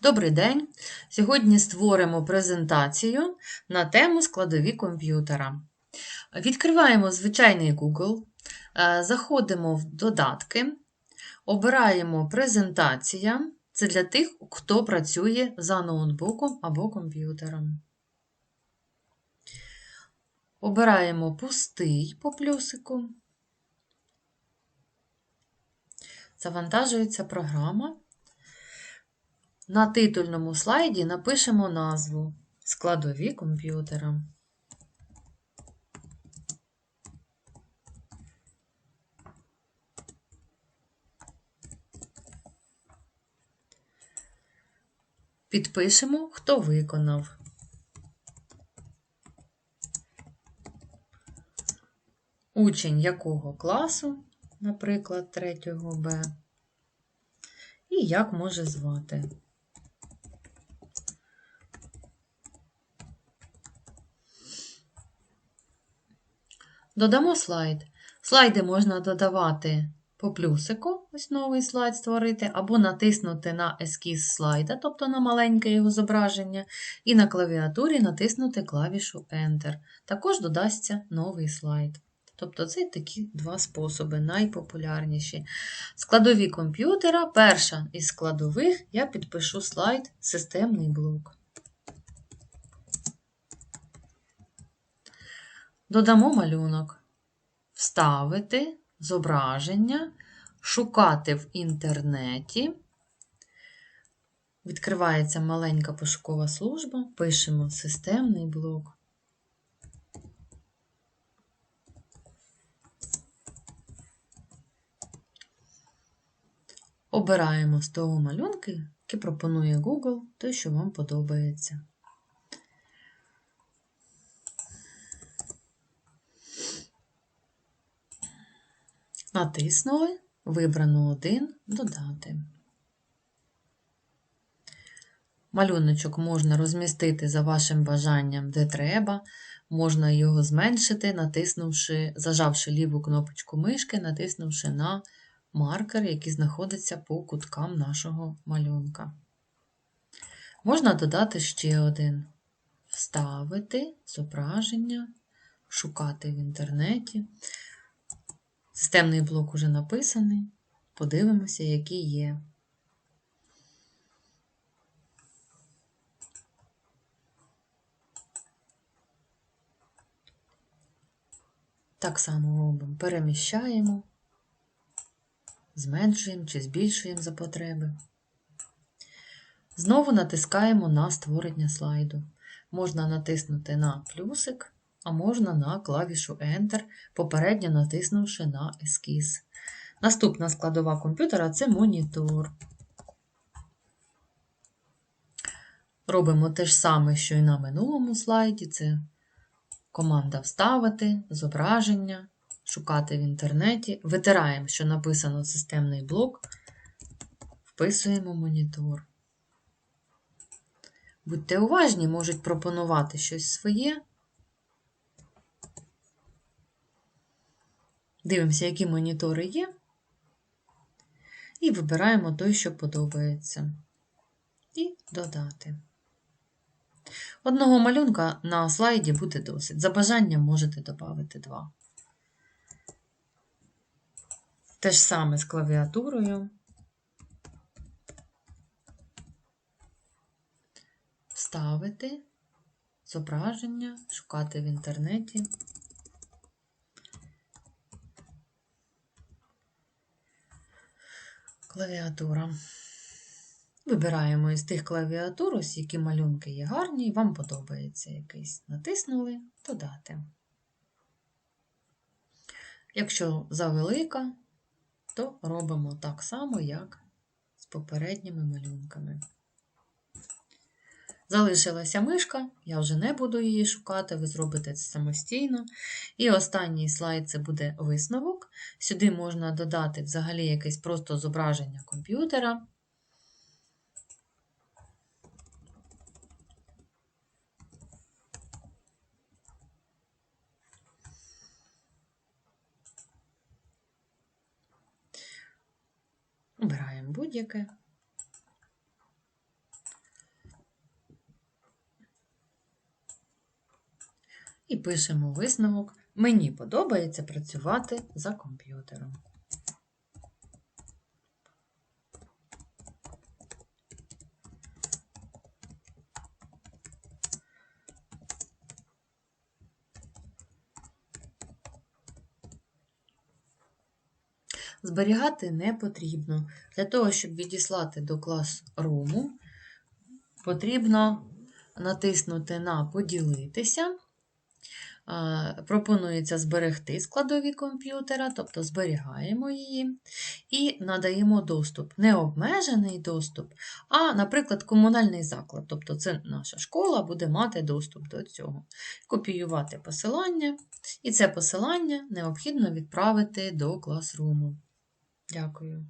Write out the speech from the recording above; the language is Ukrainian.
Добрий день! Сьогодні створимо презентацію на тему складові комп'ютера. Відкриваємо звичайний Google, е, заходимо в додатки, обираємо презентація. Це для тих, хто працює за ноутбуком або комп'ютером. Обираємо пустий по плюсику. Завантажується програма. На титульному слайді напишемо назву Складові комп'ютера. Підпишемо, хто виконав. Учень якого класу, наприклад, 3 Б, і як може звати. Додамо слайд. Слайди можна додавати по плюсику, ось новий слайд створити, або натиснути на ескіз слайда, тобто на маленьке його зображення, і на клавіатурі натиснути клавішу Enter. Також додасться новий слайд. Тобто це такі два способи, найпопулярніші. Складові комп'ютера. Перша із складових я підпишу слайд Системний блок. Додамо малюнок, вставити зображення, шукати в інтернеті. Відкривається маленька пошукова служба, пишемо системний блок. Обираємо з того малюнки, який пропонує Google, той, що вам подобається. Натиснули, вибрано один Додати. Малюночок можна розмістити за вашим бажанням, де треба. Можна його зменшити, натиснувши, зажавши ліву кнопочку мишки, натиснувши на маркер, який знаходиться по куткам нашого малюнка. Можна додати ще один: вставити зображення, шукати в інтернеті. Системний блок уже написаний. Подивимося, які є. Так само робимо, переміщаємо, зменшуємо чи збільшуємо за потреби. Знову натискаємо на створення слайду. Можна натиснути на плюсик а можна на клавішу Enter, попередньо натиснувши на ескіз. Наступна складова комп'ютера це монітор. Робимо те ж саме, що і на минулому слайді. Це команда Вставити, зображення, шукати в інтернеті. Витираємо, що написано системний блок, вписуємо монітор. Будьте уважні, можуть пропонувати щось своє. Дивимося, які монітори є, і вибираємо той, що подобається. І додати. Одного малюнка на слайді буде досить. За бажанням можете додати два. Те ж саме з клавіатурою. Вставити зображення, шукати в інтернеті. Клавіатура. Вибираємо із тих клавіатур, ось які малюнки є гарні, і вам подобається якийсь. Натиснули Додати. Якщо завелика, то робимо так само, як з попередніми малюнками. Залишилася мишка, я вже не буду її шукати, ви зробите це самостійно. І останній слайд це буде висновок. Сюди можна додати взагалі якесь просто зображення комп'ютера. Обираємо будь-яке. І пишемо висновок Мені подобається працювати за комп'ютером. Зберігати не потрібно. Для того, щоб відіслати до клас-руму, потрібно натиснути на Поділитися. Пропонується зберегти складові комп'ютера, тобто зберігаємо її і надаємо доступ. Не обмежений доступ, а, наприклад, комунальний заклад. Тобто це наша школа буде мати доступ до цього. Копіювати посилання, і це посилання необхідно відправити до класруму. Дякую.